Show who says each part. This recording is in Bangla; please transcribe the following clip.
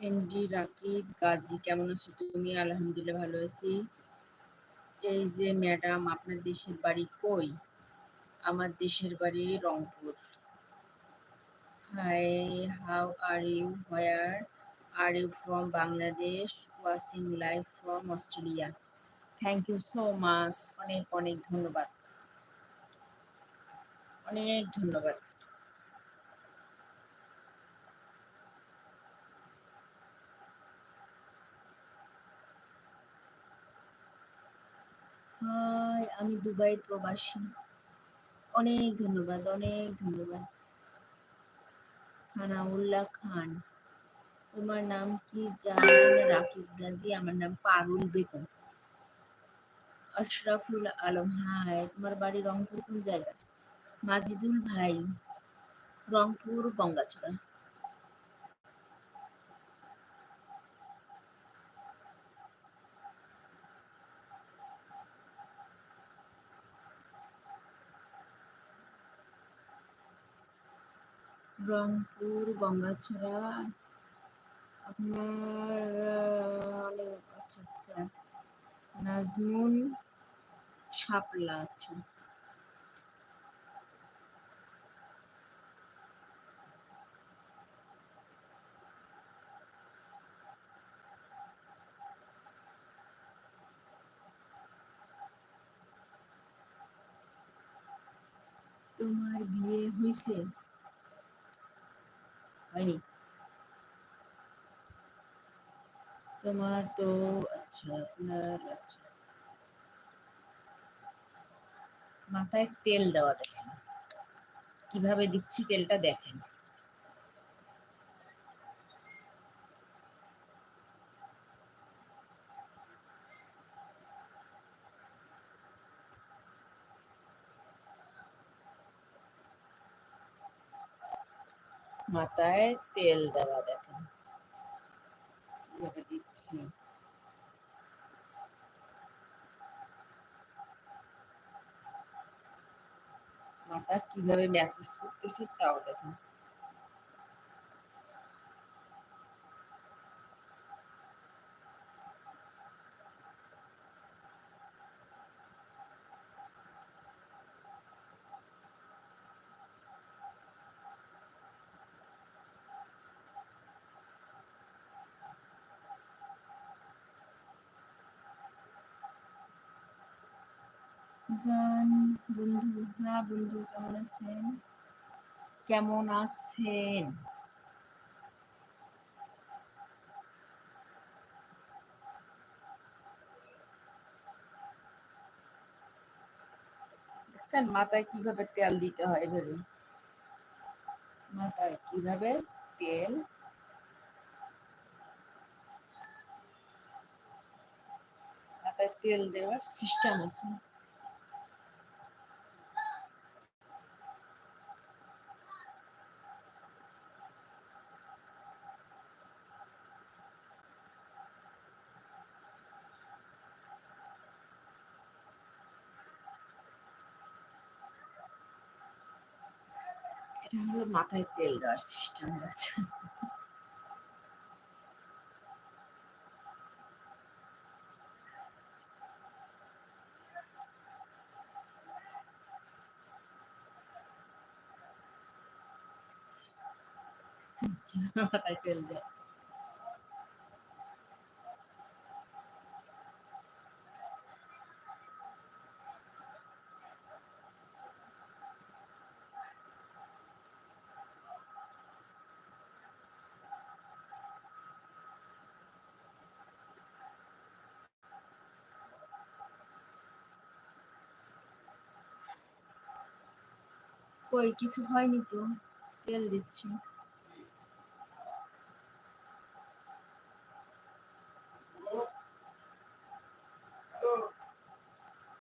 Speaker 1: এমডি রাকিব, গাজী, কেমন আছো তুমি? আলহামদুলিল্লাহ ভালো আছি। এই যে ম্যাডাম, আপনার দেশের বাড়ি কই? আমার দেশের বাড়ি Rangpur. Hi how are you where are you from Bangladesh watching live from Australia. Thank you so much অনেক অনেক ধন্যবাদ। অনেক ধন্যবাদ হাই আমি দুবাই প্রবাসী। অনেক ধন্যবাদ অনেক ধন্যবাদ। সানাউল্লাহ খান, তোমার নাম কি জান রাকিব গাজী, আমার নাম পারুল বেগম। আশরাফুল আলম হায় তোমার বাড়ি রংপুর কোন জায়গা মাজিদুল ভাই, রংপুর গঙ্গাচড়া। রংপুর গঙ্গাছড়া আপনার আচ্ছা আচ্ছা নাজমুন শাপলা আচ্ছা। তোমার বিয়ে হয়েছে হয়নি? তোমার তো আচ্ছা আপনার আচ্ছা। মাথায় তেল দেওয়া দেখেন। কীভাবে দিচ্ছি তেলটা দেখেন। মাথায় তেল দেওয়া দেখেন কীভাবে দিচ্ছি মাথা কীভাবে মেসেজ করতেছি তাও দেখেন জান বন্ধু হ্যাঁ বন্ধু কেমন আছেন? কেমন আছেন? দেখছেন মাথায় কীভাবে তেল দিতে হয় ভেবে? মাথায় কীভাবে তেল? মাথায় তেল দেওয়ার সিস্টেম আছে। এটা হলো মাথায় তেল দেওয়ার সিস্টেম হচ্ছে। মাথায় তেল দেয় কই কিছু হয়নি তো? তেল দিচ্ছি।